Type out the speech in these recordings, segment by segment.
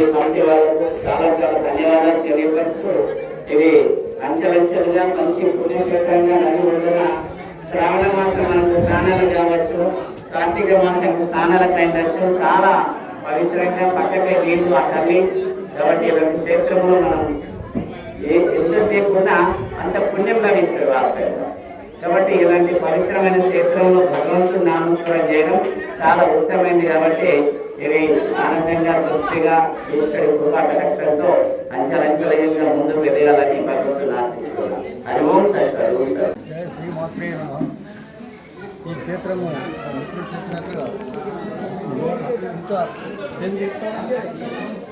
మరియు కమిటీ వాళ్ళకు చాలా చాలా ధన్యవాదాలు తెలియపరుస్తూ ఇది అంచెలంచెలుగా మంచి పుణ్యక్షేత్రంగా నది నడివడుతున్న శ్రావణ మాసం మనకు స్నానాలు కావచ్చు కార్తీక మాసం స్నానాలకు కావచ్చు చాలా పవిత్రంగా పక్కకే నీళ్ళు ఆ కాబట్టి ఇలాంటి క్షేత్రంలో మనం ఎంతసేపు ఉన్నా అంత పుణ్యం లభిస్తుంది వాళ్ళ కాబట్టి ఇలాంటి పవిత్రమైన క్షేత్రంలో భగవంతుడు నామస్మరణ చేయడం చాలా ఉత్తమైంది కాబట్టి ఇవి ఆనందంగా తృప్తిగా ఈశ్వరి కృపా కటాక్షంతో అంచెలంచెలంగా ముందుకు ఎదగాలని భగవంతుడు ఆశిస్తున్నాను. అది ఈ క్షేత్రము ఆ మిత్రుడు చెప్పినట్టుగా ఇంకా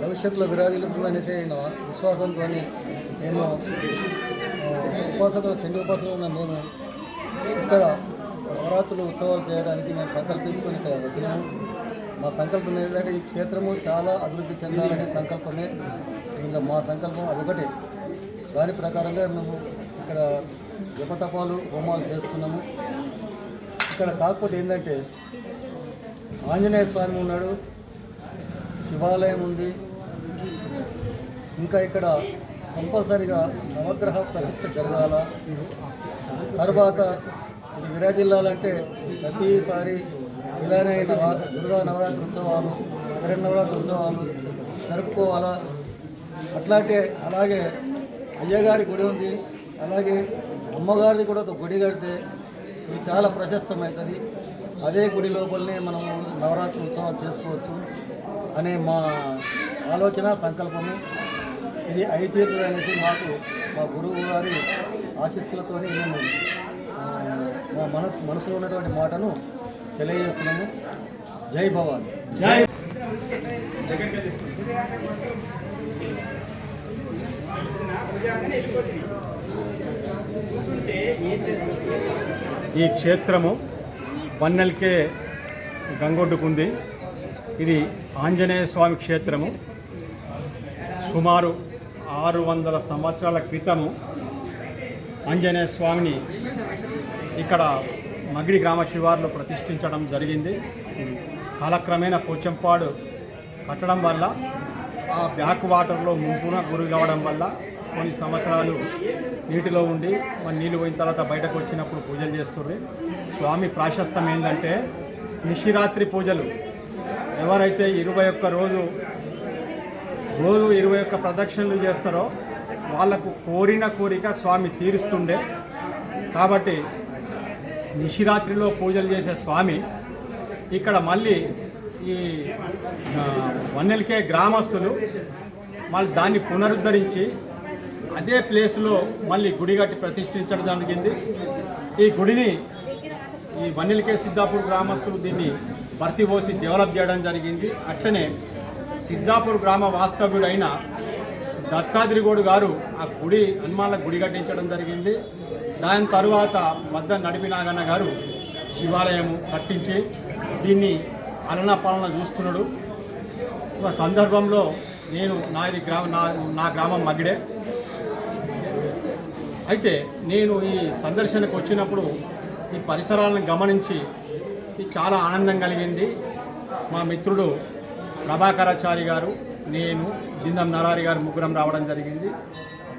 భవిష్యత్తులో విరాజిల్లుతుందనేసి నా విశ్వాసంతో నేను ఆ, ఉపాసకులు చెండి ఉపాసకులు ఉన్న మేము ఇక్కడ నవరాత్రులు ఉత్సవాలు చేయడానికి మేము సంకల్పించుకొని ఇక్కడ వచ్చినాము మా సంకల్పం ఏంటంటే ఈ క్షేత్రము చాలా అభివృద్ధి చెందాలనే సంకల్పమే. ఇంకా మా సంకల్పం అదొకటి దాని ప్రకారంగా మేము ఇక్కడ జపతపాలు హోమాలు చేస్తున్నాము. ఇక్కడ కాకపోతే ఏంటంటే ఆంజనేయ స్వామి ఉన్నాడు శివాలయం ఉంది. ఇంకా ఇక్కడ కంపల్సరిగా నవగ్రహ ప్రతిష్ట జరగాల. తర్వాత విరా జిల్లాలో అంటే ప్రతిసారి ఇలానే నవ దుర్గా నవరాత్రి ఉత్సవాలు శరణ్ నవరాత్రి ఉత్సవాలు జరుపుకోవాలా అట్లాంటి అలాగే అయ్యగారి గుడి ఉంది. అలాగే అమ్మగారిది కూడా ఒక గుడి కడితే ఇది చాలా ప్రశస్తమవుతుంది అదే గుడి లోపలనే మనము నవరాత్రి ఉత్సవాలు చేసుకోవచ్చు అనే మా ఆలోచన సంకల్పము. ఇది అయితీరుతుంది అనేసి మాకు మా గురువు గారి ఆశీస్సులతోనే మేము మన మనసులో ఉన్నటువంటి మాటను తెలియజేస్తున్నాము. జై భవాని. ఈ క్షేత్రము వన్నెల్కే గంగొడ్డుకుంది. ఇది ఆంజనేయ స్వామి క్షేత్రము. సుమారు ఆరు వందల సంవత్సరాల క్రితము ఆంజనేయ స్వామిని ఇక్కడ మగిడి గ్రామ శివార్లు ప్రతిష్ఠించడం జరిగింది. కాలక్రమేణా పోచంపాడు కట్టడం వల్ల ఆ బ్యాక్ వాటర్లో ముంపున గురి కావడం వల్ల కొన్ని సంవత్సరాలు నీటిలో ఉండి మన నీళ్ళు పోయిన తర్వాత బయటకు వచ్చినప్పుడు పూజలు చేస్తుంది స్వామి ప్రాశస్తం ఏంటంటే నిశిరాత్రి పూజలు. ఎవరైతే ఇరవై ఒక్క రోజు రోజు ఇరవై ఒక్క ప్రదక్షిణలు చేస్తారో వాళ్ళకు కోరిన కోరిక స్వామి తీరుస్తుండే. కాబట్టి నిశిరాత్రిలో పూజలు చేసే స్వామి ఇక్కడ మళ్ళీ ఈ వన్నెలకే గ్రామస్తులు మళ్ళీ దాన్ని పునరుద్ధరించి అదే ప్లేస్లో మళ్ళీ గుడి కట్టి ప్రతిష్ఠించడం జరిగింది ఈ గుడిని ఈ వన్నెలకే సిద్ధాపూర్ గ్రామస్తులు దీన్ని భర్తీ పోసి డెవలప్ చేయడం జరిగింది. అట్లనే సిద్ధాపూర్ గ్రామ వాస్తవ్యుడైన దత్తాద్రిగోడు గారు ఆ గుడి హనుమాన్ల గుడి కట్టించడం జరిగింది. దాని తరువాత మద్ద నడిపి నాగన్న గారు శివాలయము కట్టించి దీన్ని అలన పాలన చూస్తున్నాడు. ఒక సందర్భంలో నేను నాది గ్రామ నా నా గ్రామం మగిడే. అయితే నేను ఈ సందర్శనకు వచ్చినప్పుడు ఈ పరిసరాలను గమనించి చాలా ఆనందం కలిగింది. మా మిత్రుడు ప్రభాకరాచారి గారు నేను జిందం నరారి గారు ముగ్గురం రావడం జరిగింది.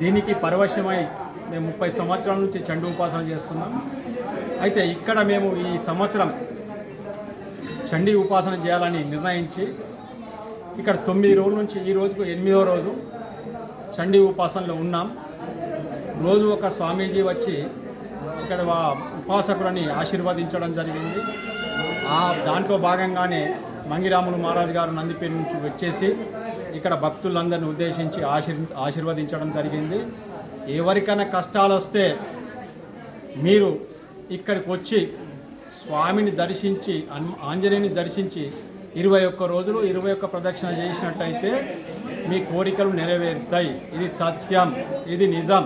దీనికి పరవశమై మేము ముప్పై సంవత్సరాల నుంచి చండు ఉపాసన చేస్తున్నాం. అయితే ఇక్కడ మేము ఈ సంవత్సరం చండీ ఉపాసన చేయాలని నిర్ణయించి ఇక్కడ తొమ్మిది రోజుల నుంచి ఈ రోజుకు ఎనిమిదో రోజు చండీ ఉపాసనలో ఉన్నాం. రోజు ఒక స్వామీజీ వచ్చి ఇక్కడ వా- ఉపాసకులని ఆశీర్వదించడం జరిగింది. ఆ దాంట్లో భాగంగానే మంగిరాములు మహారాజు గారు నందిపేట నుంచి వచ్చేసి ఇక్కడ భక్తులందరిని ఉద్దేశించి ఆశీర్ ఆశీర్వదించడం జరిగింది. ఎవరికైనా కష్టాలు వస్తే మీరు ఇక్కడికి వచ్చి స్వామిని దర్శించి ఆంజనేయుని దర్శించి ఇరవై ఒక్క రోజులు ఇరవై ఒక్క ప్రదక్షిణ చేసినట్టయితే మీ కోరికలు నెరవేరుతాయి. ఇది సత్యం ఇది నిజం.